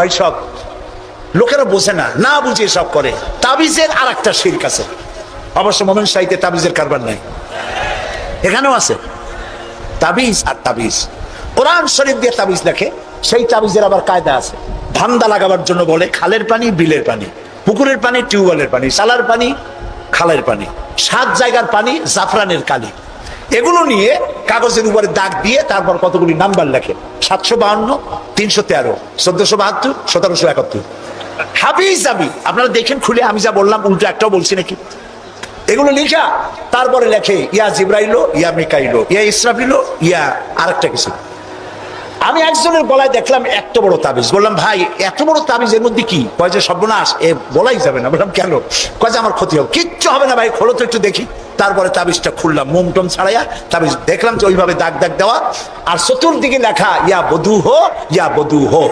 ভাই, সব। লোকেরা বোঝে না না বুঝে সব করে। তাবিজের আর একটা শির্ক আছে। অবশ্য মোমেন সাহিত্যে তাবিজের কারবার নাই। এখানেও আছে। তাবিজ আর তাবিজ। কোরআন শরীফ দিয়ে তাবিজ লেখে সেই তাবিজের আবার কায়দা আছে। ধান্দা লাগাবার জন্য বলে খালের পানি, বিলের পানি। পুকুরের পানি, টিউবওয়েলের পানি সালার পানি, খালের পানি। সাত জায়গার পানি, জাফরানের কালি। এগুলো নিয়ে কাগজের উপরে দাগ দিয়ে তারপর কতগুলি নাম্বার লেখে? সাতশো বাহান্ন, তিনশো তেরো, চোদ্দশো বাহাত্তর, সতেরোশো একাত্তর। হাবিজ আমি, আপনারা দেখেন খুলে আমি যা বললাম, উল্টো একটাও বলছি নাকি? এগুলো লিখা, তারপরে লেখে, ইয়া জিব্রাইলো ইয়া মিকাইলো ইয়া ইসরাফিলো ইয়া আরেকটা কিছু। আমি একজনের গলায় দেখলাম এত বড় তাবিজ। বললাম, ভাই, এত বড় তাবিজ এর মধ্যে কি? কয় যে, সর্বনাশ। এ বলাই যাবে না। বললাম, কেন? কয় যে, আমার ক্ষতি হবে কিচ্ছু হবে না ভাই, খোলো তো একটু দেখি। তারপরে তাবিজটা খুললাম, মোম টম ছাড়াইয়া তাবিজ দেখলাম যে, ওইভাবে দাগ দাগ দেওয়া। আর চতুর্দিকে লেখা, ইয়া বধু হো, ইয়া বধু হো।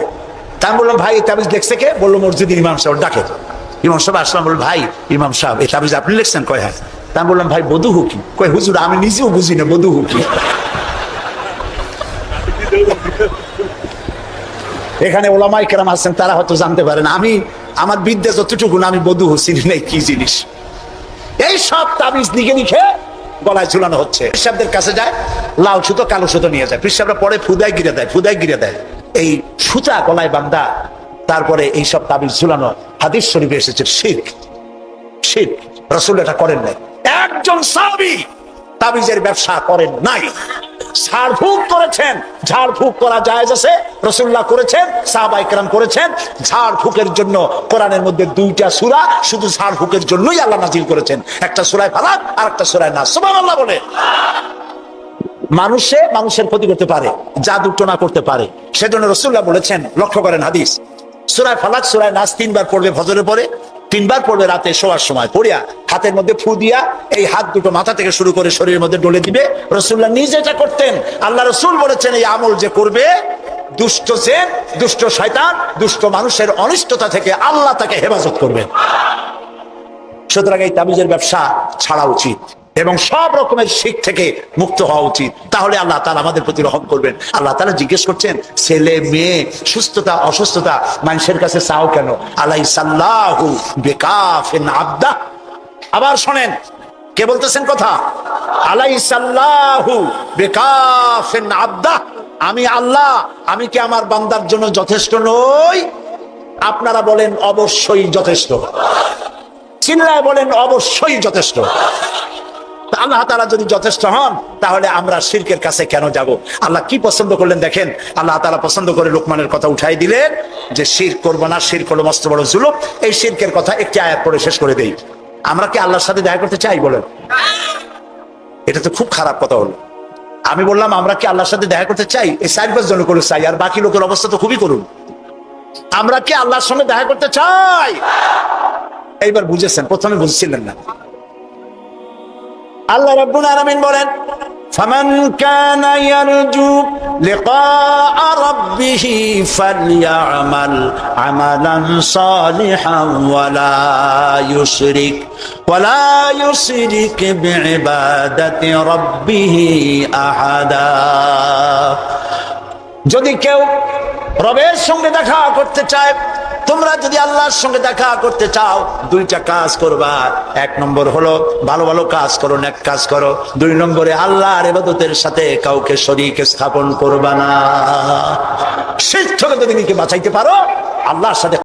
তা বললাম, ভাই, এই তাবিজ দেখছে কে? বলল, মসজিদের ইমাম সাহেব, ডাকে। ইমাম সাহেব আসলাম, বলল, ভাই, ইমাম সাহেব, এই তাবিজ আপনি লিখছেন? কয় হ্যাঁ। তা বললাম, ভাই, বধু হুকি কয়, হুজুর, আমি নিজেও বুঝি না, বধু হুকি এখানে ওলামাই কেরাম আছেন, তারা হয়তো জানতে পারেন। আমি, আমার বিদ্যা যতটুকু আমি বধু হুসিনি নেই কি জিনিস। এই সব তাবিজ লিখে লিখে গলায় ঝুলানো হচ্ছে। পিসাবদের কাছে যায়, লাল সুতো, কালো সুতো নিয়ে যায়। পিসাবরা পরে ফুদায় গিরে দেয়, ফুদায় গিরে দেয়। এই সুতা গলায় বান্দা, তারপরে এই সব তাবিজ ঝুলানো, হাদিস শরীফে এসেছে শিখ শিখ রসুল এটা করেন নাই। একজন সাবি তাবিজের ব্যবসা করেন নাই। ঝাড়ফুঁক করেছেন। ঝাড়ফুঁক করা জায়েজ আছে রসুল্লাহ করেছেন সাহাবাই কেরাম করেছেন। ঝাড়ফুঁকের জন্য কোরআনের মধ্যে দুইটা সূরা, শুধু ঝাড়ফুঁকের জন্যই আল্লাহ নাজিল করেছেন। একটা সূরায় ফালাক আর একটা সূরায় নাস। সুবহানাল্লাহ বলে। মানুষে মানুষের ক্ষতি করতে পারে, জাদু টোনা করতে পারে। সেজন্য রসুল্লাহ বলেছেন, লক্ষ্য করেন হাদিস। সুরায় ফালাক, সুরায় নাস তিনবার পড়বে ফজরের পরে তিনবার পড়বে রাতে শোয়ার সময়। পড়িয়া হাতের মধ্যে ফু দিয়া এই হাত দুটো মাথা থেকে শুরু করে শরীরের মধ্যে ডলে দিবে। রসুল্লাহ নিজে এটা করতেন। আল্লাহ রসুল বলেছেন, এই আমল যে করবে, দুষ্ট জেন দুষ্ট শয়তান, দুষ্ট মানুষের অনিষ্টতা থেকে আল্লাহ তাকে হেফাজত করবেন। সুতরাং এই তাবিজের ব্যবসা ছাড়া উচিত। এবং সব রকমের শিখ থেকে মুক্ত হওয়া উচিত। তাহলে আল্লাহ তালা আমাদের প্রতি রহম করবেন। আল্লাহ তালা জিজ্ঞেস করছেন, ছেলে, মেয়ে, সুস্থতা, অসুস্থতা, মানুষের কাছে চাও কেন? আলাই সাল্লাহু বেকাফেন আবদা। আবার শোনেন, কে বলতেছেন কথা? আলাই সাল্লাহু বেকাফেন আবদা। আমি আল্লাহ, আমি কি আমার বান্দার জন্য যথেষ্ট নই? আপনারা বলেন, অবশ্যই যথেষ্ট। চিল্লায় বলেন, অবশ্যই যথেষ্ট। আল্লাহ তারা যদি যথেষ্ট হন, তাহলে আমরা শিরকের কাছে কেন যাব? আল্লাহ কি পছন্দ করলেন দেখেন? আল্লাহ তারা পছন্দ করে লোকমানের কথা উঠাই দিলেন যে শির করব না, শির করল মস্ত বড় জুলুম। এই শিরকের কথা একটি আয়াত পরে শেষ করে দেই। আমরা কি আল্লাহর সাথে দেখা করতে চাই বলেন? এটা তো খুব খারাপ কথা হলো। আমি বললাম, আমরা কি আল্লাহর সাথে দেখা করতে চাই? এই চার পাঁচ জন করে চাই, আর বাকি লোকের অবস্থা তো খুবই করুন আমরা কি আল্লাহর সঙ্গে দেখা করতে চাই? এইবার বুঝেছেন, প্রথমে বুঝছিলেন না। আল্লাহ রাব্বুল আলামিন বলেন فمن كان يرجو لقاء ربه فليعمل عملا صالحا ولا يشرك ولا يشرك بعبادة ربه أحدا যদি কেউ রবের সঙ্গে দেখা করতে চায় তোমরা যদি আল্লাহর সঙ্গে দেখা করতে চাও, দুইটা কাজ করবা। এক নম্বর হলো, ভালো ভালো কাজ করো এক কাজ করো। দুই নম্বরে, আল্লাহর এবাদতের সাথে কাউকে শরীক স্থাপন করবা না। যদি নিজেকে বাঁচাইতে পারো, আল্লাহর সাথে